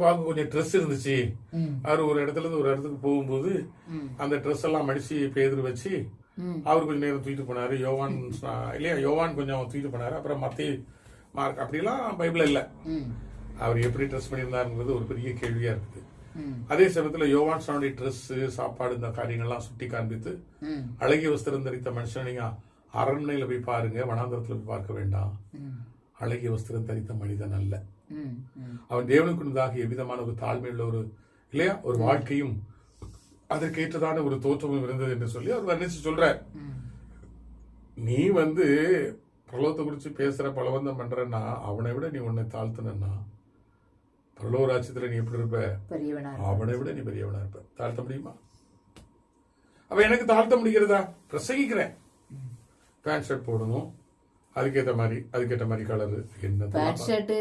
ஏசப்பாவுக்கு கொஞ்சம் ட்ரெஸ் இருந்துச்சு. அவர் ஒரு இடத்துல இருந்து ஒரு இடத்துக்கு போகும்போது. அந்த ட்ரெஸ் எல்லாம் மடிச்சு பேதர் வச்சு. அவர் கொஞ்சம் நேரம் தூக்கிட்டு போனாரு யோவான் இல்லையா யோவான் கொஞ்சம் தூக்கிட்டு போனாரு அப்புறம் மத்திய மார்க் அப்படிலாம் பைபிள் இல்ல. அவர் எப்படி ட்ரெஸ் பண்ணியிருந்தாருங்கிறது ஒரு பெரிய கேள்வியா இருக்குது. அதே சமயத்துல யோவான் சானுடைய ட்ரெஸ் சாப்பாடு இந்த காரியங்கள்லாம் சுட்டி காண்பித்து. அழகிய வஸ்திரம் தரித்த மனுஷன் நீங்க அரண்மனையில போய் பாருங்க வனாந்தரத்துல போய் பார்க்க வேண்டாம். அழகிய வஸ்திரம் தரித்த மனிதன் அல்ல. அவன் தேவனுக்கு முன்னதாக எவ்விதமான ஒரு தாழ்மையுள்ள ஒரு இல்லையா? ஒரு வாழ்க்கையும் அதற்கேற்றதான ஒரு தோற்றமும் இருந்தது என்று சொல்லி அவர் வர்ணிச்சு சொல்றார். ம். நீ வந்து பிரலோகத்தை குறித்து பேசுற பலவந்தம் பண்றன்னா அவனை விட நீ உன்னை தாழ்த்தனா பிரலோக ராஜ்யத்துல நீ எப்படி இருப்ப? அவனை விட நீ பெரியவனா இருப்ப. தாழ்த்த முடியுமா? அப்ப எனக்கு தாழ்த்த முடிகிறதா பிரசங்கிக்கிறேன். பேண்ட் ஷர்ட் போடணும். அதுக்கேற்ற மாதிரி அதுக்கேற்ற மாதிரி கலரு என்ன பேண்ட் ஷர்ட்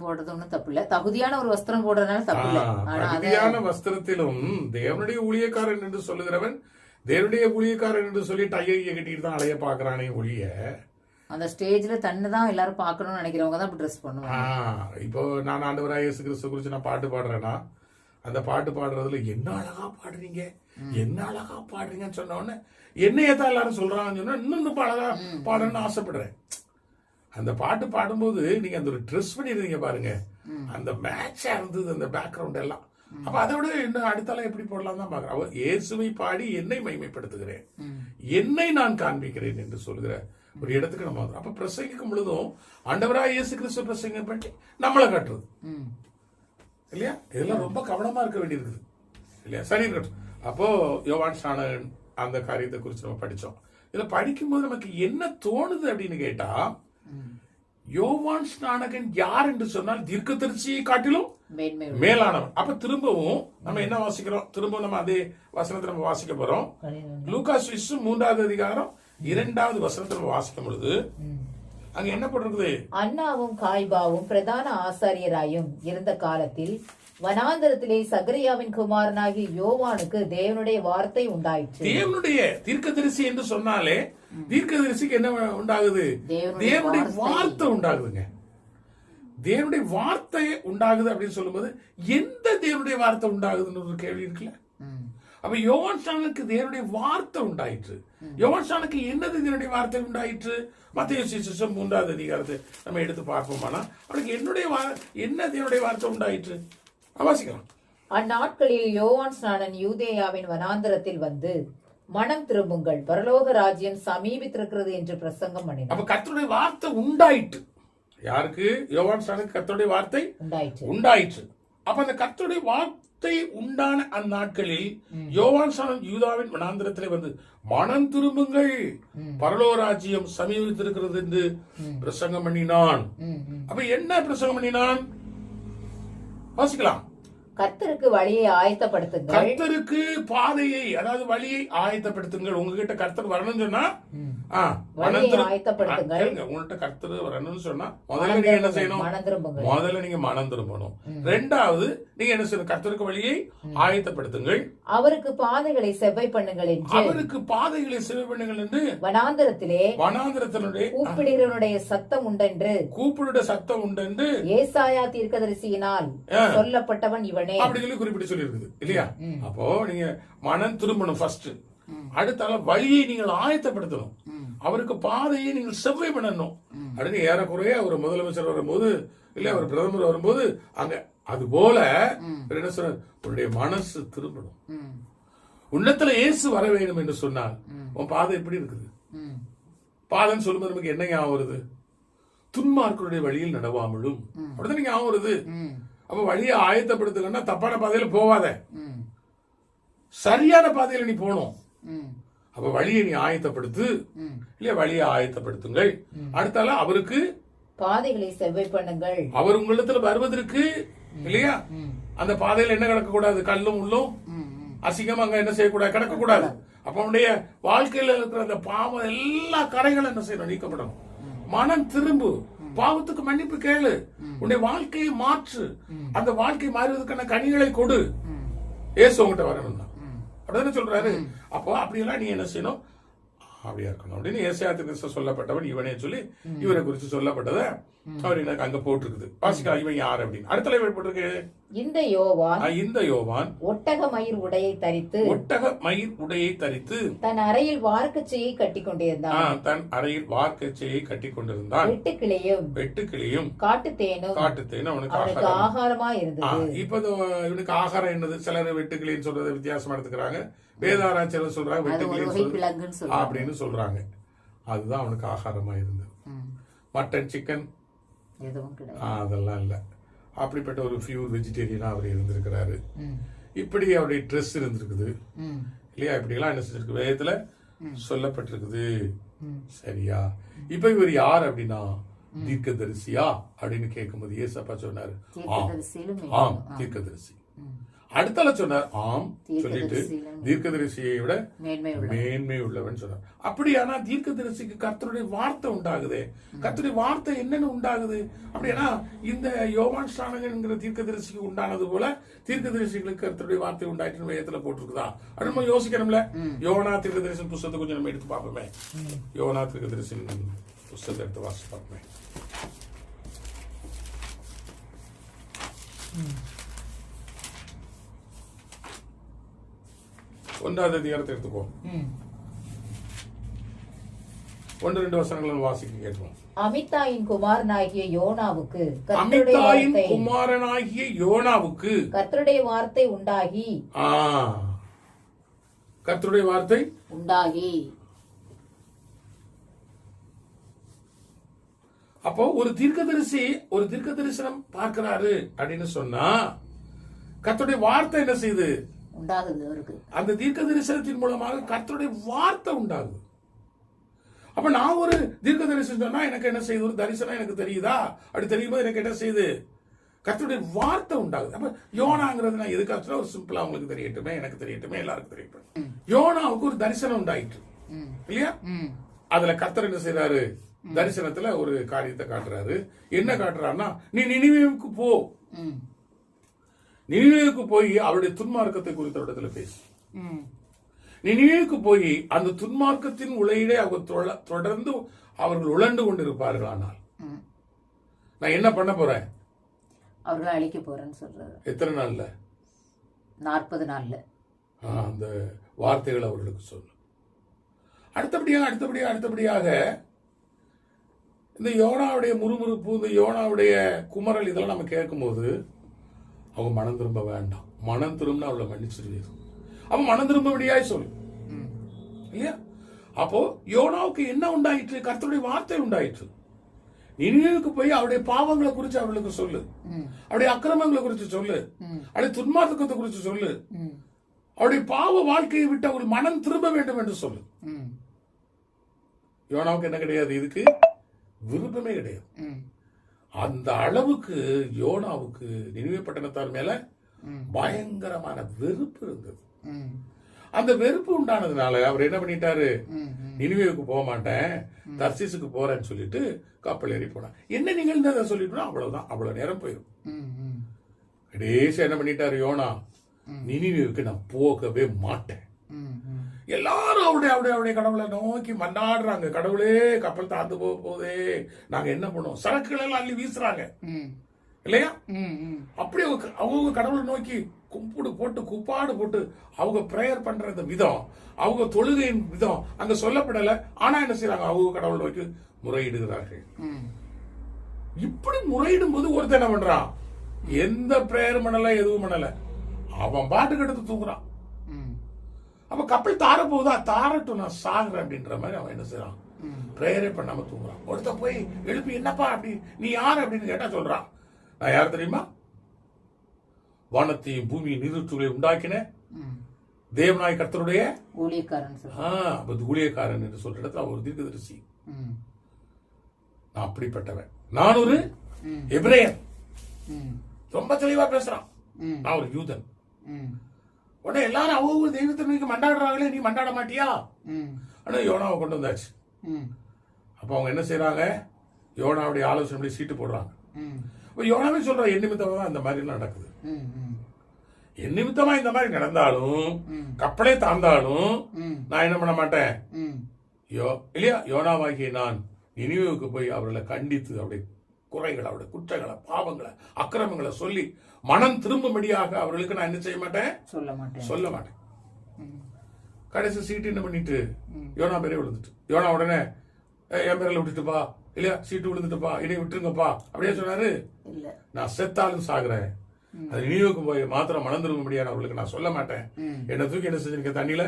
போடுறது ஒண்ணும் தப்பு இல்ல தகுதியான ஒரு வஸ்திரம் போடுறதுனால தப்பு இல்ல தகுதியான வஸ்திரத்திலும் தேவனுடைய ஊழியக்காரன் என்று சொல்லுகிறவன் தேவனுடைய ஊழியக்காரன் என்று சொல்லி டையை கட்டிட்டு தான் அலைய பாக்குறானே ஒழிய அந்த ஸ்டேஜ்ல தன்னை தான் எல்லாரும் பார்க்கணும்னு நினைக்கிறவங்க தான் ட்ரெஸ் பண்ணுவாங்க. இப்போ நான் ஆண்டவராக இயேசு கிறிஸ்து குறித்து நான் பாட்டு பாடுறேன்னா அந்த பாட்டு பாடுறதுல என்ன அழகா பாடுறீங்க? என்ன அழகா பாடுறீங்கன்னு சொன்ன உடனே என்னையே தான் எல்லாரும் சொல்றாங்கன்னு சொன்னா இன்னும் இன்னும் அழகா பாடணும்னு ஆசைப்படுறேன். அந்த பாட்டு பாடும்போது நீங்க அந்த ஒரு ட்ரெஸ் பண்ணிருந்தீங்க பாருங்க. அந்த மேட்சா இருந்தது அந்த பேக்ரவுண்ட் எல்லாம். அப்ப அதை விட இன்னும் அடுத்தால எப்படி போடலாம் தான் பாக்குறேன் அவர் இயேசுவை பாடி என்னை மைமைப்படுத்துகிறேன் என்னை நான் காண்பிக்கிறேன் என்று சொல்கிற ஒரு இடத்துக்கு நம்ம அப்ப பிரசங்கிக்கும் பொழுதும் ஆண்டவராக இயேசு கிறிஸ்து பிரசங்கம் பண்ணி நம்மளை காட்டுறது. இல்லையா? இதெல்லாம் ரொம்ப கவனமா இருக்க வேண்டியிருக்குது. இல்லையா? சரி இருக்கட்டும். அப்போ யோவான் ஸ்நானகன் அந்த காரியத்தை குறித்து நம்ம படிச்சோம். இதுல படிக்கும்போது நமக்கு என்ன தோணுது அப்படின்னு கேட்டா. யோவான் ஸ்நானகன் யார் என்று சொன்னால் தீர்க்கதரிசியை காட்டிலும் மேன்மை உள்ள- மேலானவன் அப்ப திரும்பவும் நம்ம என்ன வாசிக்கிறோம்? திரும்பவும் நம்ம அதே வசனத்தை நம்ம வாசிக்க போறோம். லூகாஸ் விசு மூன்றாவது அதிகாரம் இரண்டாவது வசனத்தை நம்ம வாசிக்கும் பொழுது. அங்க என்ன போட்டிருக்குது அண்ணாவும் காய்பாவும் பிரதான ஆசாரியராயும் இருந்த காலத்தில் வனாந்தரத்திலே சகரியாவின் குமாரனாகிய யோவானுக்கு தேவனுடைய வார்த்தை உண்டாயிற்று. தேவனுடைய தீர்க்கதரிசி என்று சொன்னாலே தீர்க்கதரிசிக்கு என்ன உண்டாகுது? தேவனுடைய வார்த்தை. உண்டாகுதுங்க. தேவனுடைய வார்த்தை உண்டாகுது அப்படின்னு சொல்லும்போது எந்த தேவனுடைய வார்த்தை உண்டாகுதுன்னு ஒரு கேள்வி இருக்குல்ல. அப்ப யோவான் தேவனுடைய வார்த்தை உண்டாயிற்று. யோவான் என்னது தேவனுடைய வார்த்தை உண்டாயிற்று? மத்திய சிசம் மூன்றாவது அதிகாரத்தை நம்ம எடுத்து பார்ப்போமானா அவனுக்கு என்னுடைய வா- என்ன தேவனுடைய வார்த்தை உண்டாயிற்று? வாசிக்கலாம் அந்நாட்களில் யோவான் ஸ்நானன் யூதேயாவின் வனாந்தரத்தில் வந்து மனம் திரும்புங்கள் பரலோக ராஜ்யம் சமீபித்திருக்கிறது என்று பிரசங்கம் பண்ணினார் அப்ப கர்த்தருடைய வார்த்தை உண்டாயிற்று. யாருக்கு? யோவான் ஸ்நானனுக்கு கர்த்தருடைய வார்த்தை உண்டாயிற்று. உண்டாயிற்று. அப்ப அந்த கர்த்தருடைய வார்த்தை உண்டான அந்நாட்களில் யோவான் ஸ்நானன் யூதாவின் வனாந்திரத்திலே வந்து மனம் திரும்புங்கள். பரலோராஜ்யம் சமீபித்திருக்கிறது என்று பிரசங்கம் பண்ணினான். அப்ப என்ன பிரசங்கம் பண்ணினான்? வாசிக்கலாம். கர்த்தருக்கு வழியை ஆயத்தப்படுத்துங்கள். கர்த்தருக்கு பாதையை அதாவது வழியை ஆயத்தப்படுத்துங்கள். உங்ககிட்ட கர்த்தர் வரணும்னு சொன்னா உங்கள்ட்ட கர்த்தர் வரணும்னு சொன்னா முதல்ல நீங்க என்ன செய்யணும்? மனம் திரும்புங்கள். முதல்ல நீங்க மனம் திரும்பணும். ரெண்டாவது நீங்க என்ன செய்யணும்? கர்த்தருக்கு வழியை ஆயத்தப்படுத்துங்கள். அவருக்கு பாதைகளை செவ்வை பண்ணுங்கள் என்று. அவருக்கு பாதைகளை சிவ பண்ணுங்கள் என்று. வனாந்தரத்திலே வனாந்திரத்தினுடைய கூப்பிடுகிறவனுடைய சத்தம் உண்டென்று. கூப்பிடுட சத்தம் உண்டு என்று ஏசாயா தீர்க்கதரிசியினால் சொல்லப்பட்டவன் இவனே. அப்படி சொல்லி குறிப்பிட்டு சொல்லி இருக்குது இல்லையா அப்போ நீங்க மனம் திரும்பணும் ஃபர்ஸ்ட் அடுத்தால வழியை நீங்கள் ஆயத்தப்படுத்தணும். அவருக்கு பாதையை நீங்கள் செவ்வை பண்ணணும். அப்படின்னு ஏறக்குறைய அவர் முதலமைச்சர் வரும்போது இல்ல அவர் பிரதமர் வரும்போது அங்க அது போல என்ன சொல்ற உன்னுடைய மனசு திரும்பணும். ம், இயேசு வர வேண்டும் என்று சொன்னால் உன் பாதை எப்படி இருக்குது? ம், பாதம் சொல்லும்போது நமக்கு என்ன ஞாபகம் வருது? துன்மார்க்கருடைய வழியில் நடவாமலும். அப்படிதான் ஞாபகம் வருது. அப்ப வழியை ஆயத்தப்படுத்துங்கன்னா தப்பான பாதையில போவாத. ம், சரியான பாதையில நீ போகணும். அப்ப வழியை நீ ஆயத்தப்படுத்து. இல்லையா வழியை ஆயத்தப்படுத்துங்கள். அடுத்தால அவருக்கு பாதைகளை செவ்வை பண்ணுங்கள். அவர் உங்களிடத்துல வருவதற்கு இல்லையா? அந்த பாதையில என்ன கிடக்கக்கூடாது? கல்லும் உள்ளும். அசிங்கம் அங்க என்ன செய்யக்கூடாது? கிடக்கக்கூடாது. அப்ப அவனுடைய வாழ்க்கையில இருக்கிற அந்த பாவம் எல்லா கரைகளும் என்ன செய்யணும்? நீக்கப்படணும். மனம் திரும்பு. பாவத்துக்கு மன்னிப்பு கேளு. உன்னுடைய வாழ்க்கையை மாற்று. அந்த வாழ்க்கை மாறுவதற்கான கனிகளை கொடு. ஏசு உங்ககிட்ட வரணும் அப்படிதானே சொல்றாரு. அப்போ அப்படியெல்லாம் நீ என்ன செய்யணும்? அப்படியா இருக்கணும் அப்படின்னு ஏசியாத்து கிறிஸ்து சொல்லப்பட்டவன் இவனே சொல்லி இவரை குறித்து சொல்லப்பட்டதை அப்படின்னு அங்க போட்டிருக்குது. வாசிக்கலாம் இவன் யார் அப்படின்னு. அடுத்த லைவ் போட்டிருக்கு. இந்த யோவான் இந்த யோவான். ஒட்டக மயிர் உடையை தரித்து ஒட்டக மயிர் உடையை தரித்து தன் அறையில் வார்க்கச்சையை கட்டி கொண்டிருந்தான் தன் அறையில் வார்க்கச்சையை கட்டி கொண்டிருந்தான் வெட்டுக்கிளியும் வெட்டுக்கிளியும் காட்டுத்தேனும் காட்டுத்தேன்னு அவனுக்கு அவனுக்கு ஆகாரம். இருந்தது. இப்ப இவனுக்கு ஆகாரம் என்னது? சிலர் வெட்டுக்கிளின்னு சொல்றதை வித்தியாசமா எடுத்துக்கிறாங்க. வேதாராய்ச்சியர் சொல்றாங்க வெட்டுக்கிளின்னு அப்படின்னு சொல்றாங்க. அதுதான் அவனுக்கு ஆகாரமா இருந்தது. மட்டன் சிக்கன் அதெல்லாம் இல்லை. அப்படிப்பட்ட ஒரு பியூர் வெஜிடேரியனா அவர் இருந்திருக்கிறாரு. இப்படி அவருடைய ட்ரெஸ் இருந்திருக்குது. இல்லையா? இப்படியெல்லாம் என்ன செஞ்சிருக்கு? வேதத்துல சொல்லப்பட்டிருக்குது. சரியா? இப்ப இவர் யார் அப்படின்னா? தீர்க்கதரிசியா? அப்படின்னு கேட்கும்போது ஏசப்பா சொன்னாரு. ஆம். தீர்க்கதரிசி. அடுத்தால சொன்னார் ஆம் சொல்லிட்டு தீர்க்கதரிசியை விட மேன்மை உள்ள மேன்மை உள்ளவன் சொன்னார். அப்படியானா தீர்க்கதரிசிக்கு கர்த்தருடைய வார்த்தை உண்டாகுதே? கர்த்தருடைய வார்த்தை என்னன்னு உண்டாகுது? அப்படின்னா இந்த யோவான் ஸ்நானகன்ங்கிற தீர்க்கதரிசிக்கு உண்டானது போல தீர்க்கதரிசிகளுக்கு கர்த்தருடைய வார்த்தை உண்டாயிட்டு வேதத்துல போட்டிருக்குதா? அது நம்ம யோசிக்கணும்ல. யோனா தீர்க்கதரிசன் புஸ்தகத்தை கொஞ்சம் நம்ம எடுத்து பார்ப்போமே. யோனா தீர்க்கதரிசன் புஸ்தகத்தை எடுத்து வாசிச்சு பார்ப்போமே. ஒன்றாவது அதிகாரத்தை எடுத்துக்கோ. ஒன்று ரெண்டு வசனங்களும் வாசிக்க கேட்போம். அமித்தாயின் குமாரனாகிய யோனாவுக்கு வார்த்தை. குமாரனாகிய யோனாவுக்கு. கர்த்தருடைய வார்த்தை உண்டாகி. கர்த்தருடைய வார்த்தை உண்டாகி. அப்போ ஒரு தீர்க்கதரிசி ஒரு தீர்க்க தரிசனம் பார்க்கிறாரு அப்படின்னு சொன்னா கர்த்தருடைய வார்த்தை என்ன செய்யுது? உண்டாகுது அவருக்கு. அந்த தீர்க்க தரிசனத்தின் மூலமாக கர்த்தருடைய வார்த்தை உண்டாகுது. அப்ப நான் ஒரு தீர்க்க தரிசனம் சொன்னா எனக்கு என்ன செய்யுது? ஒரு தரிசனம் எனக்கு தெரியுதா? அப்படி தெரியும் போது எனக்கு என்ன செய்யுது? கர்த்தருடைய வார்த்தை உண்டாகுது. அப்ப யோனாங்கிறது நான் எதுக்காக சொல்ல ஒரு சிம்பிளா உங்களுக்கு தெரியட்டுமே எனக்கு தெரியட்டுமே எல்லாருக்கும் தெரியட்டும். யோனாவுக்கு ஒரு தரிசனம் உண்டாயிற்று. ம். இல்லையா. அதுல கர்த்தர் என்ன செய்யறாரு தரிசனத்துல ஒரு காரியத்தை காட்டுறாரு. என்ன காட்டுறாருன்னா நீ நினைவுக்கு போ. நினைவுக்கு போய் அவருடைய துன்மார்க்கத்தை குறித்த இடத்துல பேசு. நினைவுக்கு போய் அந்த துன்மார்க்கத்தின் உலையிலே தொழ- தொடர்ந்து அவர்கள் உழண்டு கொண்டிருப்பார்கள் ஆனால். நான் என்ன பண்ண போறேன்? அவர்களை அழிக்க போறேன்னு சொல்றாரு. எத்தனை நாள்ல? நாற்பது நாள்ல. அந்த வார்த்தைகள் அவர்களுக்கு சொல்லு. அடுத்தபடியாக அடுத்தபடியாக அடுத்தபடியாக இந்த யோனாவுடைய முறுமுறுப்பு இந்த யோனாவுடைய குமரல் இதெல்லாம் நம்ம கேட்கும்போது அவங்க மனம் திரும்ப வேண்டாம். மனம் திரும்ப அவளை மன்னிச்சிருவீர்கள் அவன் மனம் திரும்பபடியாய் சொல்லு. இல்லையா? அப்போ யோனாவுக்கு என்ன உண்டாயிற்று? கர்த்தருடைய வார்த்தை உண்டாயிற்று. நினைவுக்கு போய் அவருடைய பாவங்களை குறித்து அவளுக்கு சொல்லு. அவருடைய அக்கிரமங்களை குறித்து சொல்லு. அவருடைய துன்மார்க்கத்தை குறித்து சொல்லு. அவருடைய பாவ வாழ்க்கையை விட்டு அவள் மனம் திரும்ப வேண்டும் என்று சொல்லு. யோனாவுக்கு என்ன கிடையாது? இதுக்கு விருப்பமே கிடையாது. அந்த அளவுக்கு யோனாவுக்கு நினைவு பட்டணத்தார் மேல. பயங்கரமான வெறுப்பு இருந்தது. அந்த வெறுப்பு உண்டானதுனால அவர் என்ன பண்ணிட்டாரு. நினைவுக்கு போக மாட்டேன் தர்சிஸுக்கு போறேன்னு சொல்லிட்டு கப்பல் ஏறி போனான் என்ன நிகழ்ந்ததை சொல்லிட்டு அவ்வளவுதான் அவ்வளவு நேரம் போயிடும் ம். ம். கடைசி என்ன பண்ணிட்டாரு யோனா நினைவுக்கு நான் போகவே மாட்டேன். எல்லாரும் அவருடைய அவருடைய அவருடைய கடவுளை நோக்கி மன்னாடுறாங்க கடவுளே கப்பல் தாந்து போக போதே. நாங்க என்ன பண்ணுவோம் சரக்குகள் எல்லாம் அள்ளி வீசுறாங்க. இல்லையா. அப்படி அவங்க அவங்க கடவுளை நோக்கி கும்பிடு போட்டு குப்பாடு போட்டு அவங்க பிரேயர் பண்ற அந்த விதம் அவங்க தொழுகையின் விதம் அங்க சொல்லப்படல. ஆனா என்ன செய்றாங்க? அவங்க கடவுளை நோக்கி முறையிடுகிறார்கள். இப்படி முறையிடும் போது ஒருத்தன் என்ன பண்றான்? எந்த பிரேயர் பண்ணல எதுவும் பண்ணல. அவன் பாட்டுக்கு எடுத்து தூக்குறான் ம். அப்ப கப்பல் தார போகுதா தாரட்டும் நான் சாகுறேன் அப்படின்ற மாதிரி அவன் என்ன செய்றான் ம். பிரேயரே பண்ணாம தூங்குறான் ஒருத்தன் போய் எழுப்பி என்னப்பா அப்படி நீ யார் அப்படின்னு கேட்டா சொல்றான் நான் யார் தெரியுமா வானத்தையும் பூமியை நீருற்றுகளை உண்டாக்கின ம். தேவநாய் கர்த்தருடைய ஊழியக்காரன் ஊழியக்காரன் என்று சொல்ற இடத்துல அவன் ஒரு தீர்க்கதரிசி. நான் அப்படிப்பட்டவன் நான் ஒரு. எபிரேயன். ரொம்ப தெளிவா பேசுறான். நான் ஒரு யூதன். உடனே எல்லாரும் அவங்க தெய்வத்தை நோக்கி மண்டாடுறாங்களே நீ மண்டாட மாட்டியா ம். ஆனா யோனாவை கொண்டு வந்தாச்சு ம். அப்ப அவங்க என்ன செய்றாங்க யோனாவுடைய ஆலோசனை சீட்டு போடுறாங்க யோனாவே சொல்றான் என் நிமித்தமா இந்த மாதிரி எல்லாம் நடக்குது ம். ம். என் நிமித்தமா இந்த மாதிரி நடந்தாலும். கப்பலே தாழ்ந்தாலும். நான் என்ன பண்ண மாட்டேன் ம். யோ இல்லையா யோனாவாகிய நான் நினைவுக்கு போய் அவர்களை கண்டித்து அப்படி குறைகளை அவருடைய குற்றங்களை பாவங்களை அக்கிரமங்களை சொல்லி மனம் திரும்பும்படியாக அவர்களுக்கு நான் என்ன செய்ய மாட்டேன்? சொல்ல மாட்டேன். சொல்ல மாட்டேன். கடைசி சீட்டு என்ன பண்ணிட்டு யோனா பேரே விழுந்துட்டு. யோனா உடனே "ஏய், என் பேரில் விட்டுட்டுப்பா இல்லையா சீட்டு விழுந்துட்டுப்பா இனி விட்டுருங்கப்பா அப்படியே சொன்னாரு. நான் செத்தாலும் சாகுறேன். அது நினைவுக்கு போய் மாத்திரம் மனம் திரும்ப முடியாது அவர்களுக்கு நான் சொல்ல மாட்டேன். என்ன தூக்கி என்ன செஞ்சிருக்க தண்ணியில?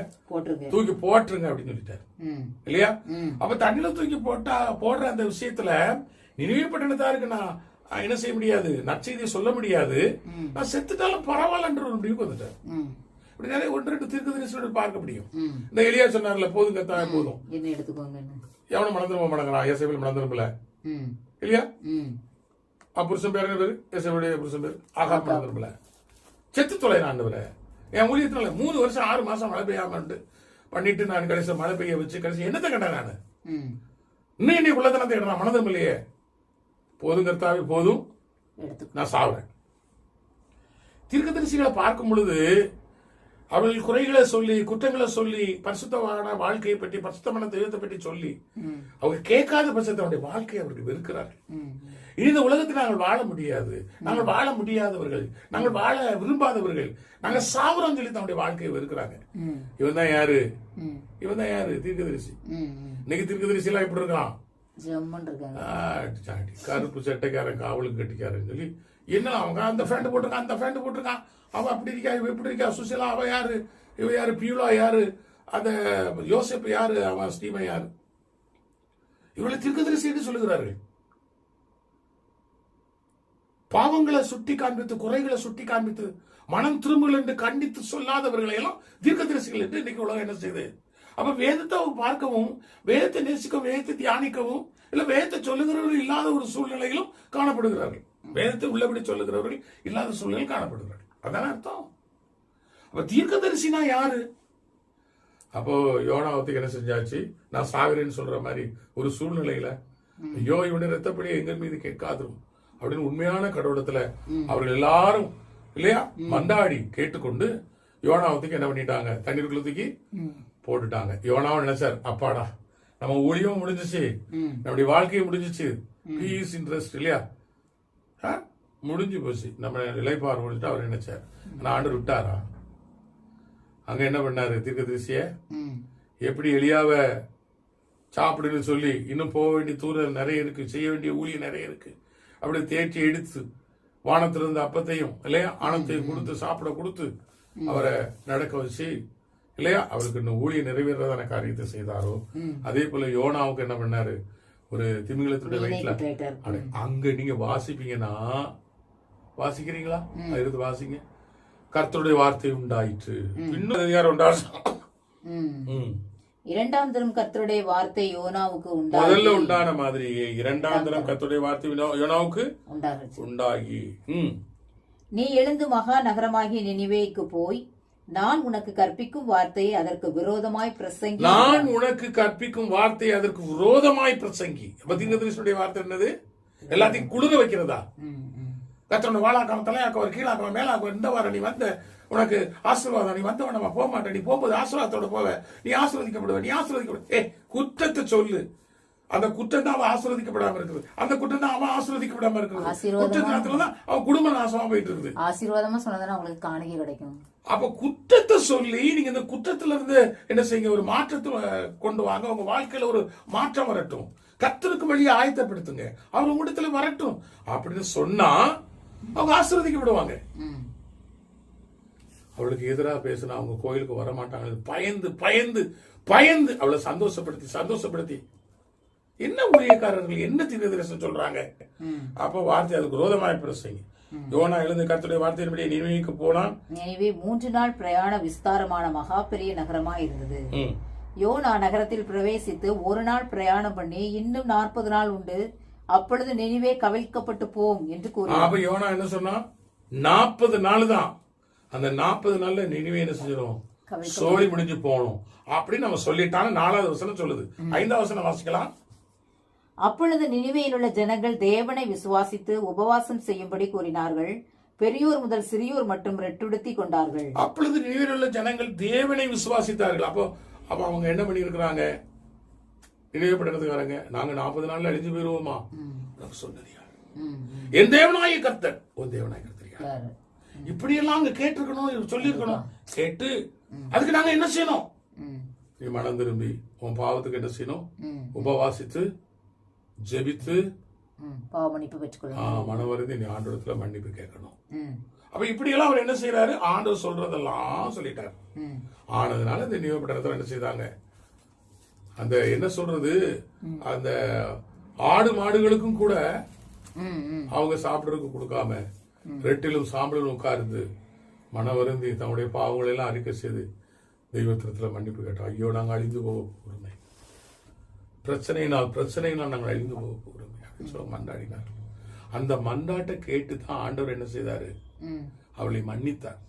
தூக்கி போட்டுருங்க அப்படின்னு சொல்லிட்டாரு. இல்லையா? அப்ப தண்ணியில தூக்கி போட்டா போடுற அந்த விஷயத்துல நினைவு பட்டணத்தாருக்கு நான் என்ன செய்ய முடியாது? நற்செய்தியை சொல்ல முடியாது. நான் செத்துட்டாலும் பரவாயில்லன்ற ஒரு முடிவுக்கு வந்துட்டேன். இப்படி நிறைய ஒன்று ரெண்டு தீர்க்கதரிசியோட பார்க்க முடியும். இந்த எலியா சொன்னார்ல போதும் கத்தா போதும். எவனும் மணந்திரும்ப மடங்கிறான் இயேசுவில் மணந்திரும்பல ம். இல்லையா? புருஷன் பேர் பேரு? இயேசுவுடைய புருஷன் பேர்? ஆகாப் மணந்திரும்பல செத்து தொலை ஆண்டவரே என் ஊழியத்தினால மூணு வருஷம் ஆறு மாசம் மழை பெய்யாமட்டு பண்ணிட்டு நான் கடைசி மழை பெய்ய வச்சு கடைசி என்னத்தை கண்டேன் நான்? இன்னும் என்னை உள்ளதனை தேடுறான் மனதும் இல்லையே. போதும் கர்த்தாவே போதும். நான் சாவுறேன். தீர்க்கதரிசிகளை பார்க்கும் பொழுது அவர்கள் குறைகளை சொல்லி குற்றங்களை சொல்லி பரிசுத்தமான வாழ்க்கையை பற்றி பரிசுத்தமான தெய்வத்தை பற்றி சொல்லி அவங்க கேட்காத பட்சத்தை அவருடைய வாழ்க்கையை அவர்கள் வெறுக்கிறார்கள். இந்த உலகத்தில் நாங்கள் வாழ முடியாது. நாங்கள் வாழ முடியாதவர்கள். நாங்கள் வாழ விரும்பாதவர்கள். நாங்கள் சாகுறோம் சொல்லி தன்னுடைய வாழ்க்கையை வெறுக்கிறாங்க. இவன் தான் யாரு? இவன் தான் யாரு? தீர்க்கதரிசி. இன்னைக்கு தீர்க்கதரிசி எல்லாம் எப்படி இருக்கான்? கருப்பு சட்டைக்காரன் காவலுக்கு கட்டிக்காரன்னு சொல்லி என்ன அவங்க அந்த ஃபேண்ட் போட்டிருக்கான் அந்த ஃபேண்ட் போட்டிருக்கான். அவன் அப்படி இருக்கா இவ இப்படி இருக்கா? சுசிலா அவ யாரு? இவ யாரு? பியூலா யாரு? அந்த யோசிப்பு யாரு? அவன் ஸ்டீமன் யாரு? இவளை திருக்கதரிசின்னு சொல்லுகிறார்கள். பாவங்களை சுட்டி காண்பித்து குறைகளை சுட்டி காண்பித்து மனம் திரும்புகள் என்று கண்டித்து சொல்லாதவர்களை எல்லாம் தீர்க்கதரிசிகள் என்று இன்னைக்கு உலகம் என்ன செய்யுது அப்ப வேதத்தை அவங்க பார்க்கவும் வேதத்தை நேசிக்கவும் வேதத்தை தியானிக்கவும் இல்ல வேதத்தை சொல்லுகிறவர்கள் இல்லாத ஒரு சூழ்நிலையிலும் காணப்படுகிறார்கள். வேதத்தை உள்ளபடி சொல்லுகிறவர்கள் இல்லாத சூழ்நிலையில் காணப்படுகிறார்கள். அதான அர்த்தம்? அப்ப தீர்க்கதரிசினா யாரு? அப்போ யோனாவத்துக்கு என்ன செஞ்சாச்சு? நான் சாகுறேன்னு சொல்ற மாதிரி ஒரு சூழ்நிலையில ஐயோ இவனுடைய ரத்தப்படி எங்கள் மீது கேட்காதுரும் அப்படின்னு உண்மையான கடவுளத்துல அவர்கள் எல்லாரும் இல்லையா? மந்தாடி கேட்டுக்கொண்டு யோனாவத்துக்கு என்ன பண்ணிட்டாங்க? தண்ணீருக்குள்ள தூக்கி ம். போட்டுட்டாங்க. யோனாவும் நினைச்சார் அப்பாடா நம்ம ஊழியமும் முடிஞ்சிச்சு. நம்முடைய வாழ்க்கையும் முடிஞ்சிச்சு. பீஸ் இன்ட்ரெஸ்ட் இல்லையா? முடிஞ்சு போச்சு. நம்ம நிலைப்பார் முடிச்சுட்டு அவர் நினைச்சார். ஆனா ஆண்டு விட்டாரா? அங்க என்ன பண்ணாரு தீர்க்கதரிசிய ம். எப்படி எளியாவ சாப்பிடுன்னு சொல்லி இன்னும் போக வேண்டிய தூரம் நிறைய இருக்கு செய்ய வேண்டிய ஊழியம் நிறைய இருக்கு. அப்படி தேய்ச்சி எடுத்து வானத்திலிருந்து அப்பத்தையும் இல்லையா ஆனத்தையும் கொடுத்து சாப்பிட கொடுத்து அவரை நடக்க வச்சு இல்லையா? அவருக்கு இன்னும் ஊழியம் நிறைவேறதான காரியத்தை செய்தாரோ? அதே போல யோனாவுக்கு என்ன பண்ணாரு? ஒரு திமிங்கலத்துடைய வயிற்றுல அங்க நீங்க வாசிப்பீங்கன்னா வாசிக்கிறீங்களா? எடுத்து வாசிங்க. கர்த்தருடைய வார்த்தை உண்டாயிற்று. இன்னும் அதிகாரம் உண்டாச்சு. இரண்டாம் தரம் கர்த்தருடைய வார்த்தை யோனாவுக்கு முதல்ல உண்டான மாதிரி இரண்டாம் தரம் கர்த்தருடைய வார்த்தை யோனா- யோனாவுக்கு உண்டாகி. நீ எழுந்து மகா நகரமாகிய நினிவேக்கு போய் நான் உனக்கு கற்பிக்கும் வார்த்தையை அதற்கு விரோதமாய் பிரசங்கி. நான் உனக்கு கற்பிக்கும் வார்த்தை அதற்கு விரோதமாய் பிரசங்கி. தீர்க்கதரிசியுடைய வார்த்தை என்னது? எல்லாத்தையும் குளிர வைக்கிறதா. கத்தவனை வாழாக்காம தலையாக்கவர் கீழாக்கவன் மேலாக்கவன் இந்த வாரம் நீ வந்த உனக்கு ஆசீர்வாதம் நீ வந்தவன் நம்ம போக மாட்டேன் நீ போகும்போது ஆசீர்வாதத்தோட போவ. நீ ஆசீர்வதிக்கப்படுவ நீ ஆசீர்வதிக்கப்படு ஏ குற்றத்தை சொல்லு. அந்த குற்றம் தான் அவன் ஆசீர்வதிக்கப்படாம இருக்குது. அந்த குற்றம் தான் அவன் ஆசீர்வதிக்கப்படாம இருக்குது? குற்றத்தினால தான் அவன் குடும்ப நாசமா போயிட்டு இருக்குது ஆசீர்வாதமா சொன்னதானே உங்களுக்கு காணிக்கை கிடைக்கும். அப்ப குற்றத்தை சொல்லி நீங்க இந்த குற்றத்துல இருந்து என்ன செய்யுங்க? ஒரு மாற்றத்தை கொண்டு வாங்க. உங்க வாழ்க்கையில ஒரு மாற்றம் வரட்டும். கத்தருக்கு வழியை ஆயத்தப்படுத்துங்க. அவர் உங்களிடத்துல வரட்டும். அப்படின்னு சொன்னா அவங்க ஆசீர்வதிக்கப்படுவாங்க. அவளுக்கு எதிராக பேசினா அவங்க கோயிலுக்கு வர மாட்டாங்க பயந்து பயந்து பயந்து அவளை சந்தோஷப்படுத்தி சந்தோஷப்படுத்தி என்ன ஊழியக்காரர்கள் என்ன தீர்க்கதரிசனம் சொல்றாங்க. அப்போ வார்த்தை அதுக்கு விரோதமாய் பிரசங்க யோனா எழுந்து கர்த்தருடைய வார்த்தையின்படி நினைவுக்கு போனான் நினைவே மூன்று நாள் பிரயாண விஸ்தாரமான மகா பெரிய நகரமா இருந்தது. யோனா நகரத்தில் பிரவேசித்து ஒரு நாள் பிரயாணம் பண்ணி இன்னும் நாற்பது நாள் உண்டு. அப்பொழுது நினைவே கவிழ்க்கப்பட்டு போம் என்று கூறினார். அப்ப யோனா என்ன சொன்னா? நாற்பது நாள் தான் அந்த நாற்பது நாள்ல நினைவே என்ன செஞ்சிடும் சோழி முடிஞ்சு போகணும். அப்படின்னு நம்ம சொல்லிட்டான்னு நாலாவது வசனம் சொல்லுது. ஐந்தாவது வசனம் வாசிக்கலாம். அப்பொழுது நினிவேயில் உள்ள ஜனங்கள் தேவனை விசுவாசித்து உபவாசம் செய்யும்படி கூறினார்கள். பெரியோர் முதல் சிறியோர் மட்டும் ரெட்டுடுத்தி கொண்டார்கள். அப்பொழுது நினைவில் உள்ள ஜனங்கள் தேவனை விசுவாசித்தார்கள். அப்போ அப்ப அவங்க என்ன பண்ணி இருக்கிறாங்க நினைவுபடுறதுக்காரங்க நாங்க நாற்பது நாள்ல அழிஞ்சு போயிருவோமா? சொன்னது யார். என் தேவனாய கர்த்தர். உன் தேவனாய கர்த்தர் யார்? யாரு? இப்படி எல்லாம் அங்க கேட்டிருக்கணும் சொல்லியிருக்கணும். கேட்டு அதுக்கு நாங்க என்ன செய்யணும்? நீ மனம் திரும்பி உன் பாவத்துக்கு என்ன செய்யணும்? உபவாசித்து ஜெபித்து ம். பாவ மன்னிப்பு பெற்றுக்கொள்ளுங்க. ஆ, மனம் வருந்தி நீ ஆண்டவரத்துல மன்னிப்பு கேட்கணும். அப்ப இப்படி எல்லாம் அவர் என்ன செய்யறாரு ஆண்டவர் சொல்றதெல்லாம் சொல்லிட்டார். ஆனதுனால இந்த நியமப்பட்டத்தில் என்ன செய்தாங்க? அந்த என்ன சொல்றது? அந்த ஆடு மாடுகளுக்கும் கூட. அவங்க சாப்பிடறதுக்கு கொடுக்காம ரெட்டிலும் சாம்பலும் உட்கார்ந்து மன வருந்தி தம்முடைய பாவங்களை எல்லாம் அறிக்கை செய்து தெய்வத்திரத்துல மன்னிப்பு கேட்டோம். ஐயோ நாங்கள் அழிந்து போக போகிறோமே பிரச்சனையினால் பிரச்சனையினால் நாங்கள் அழிந்து போக போகிறோமே அப்படின்னு சொல்ல மன்றாடினார். அந்த மன்றாட்டை கேட்டு தான் ஆண்டவர் என்ன செய்தாரு? அவளை மன்னித்தார்.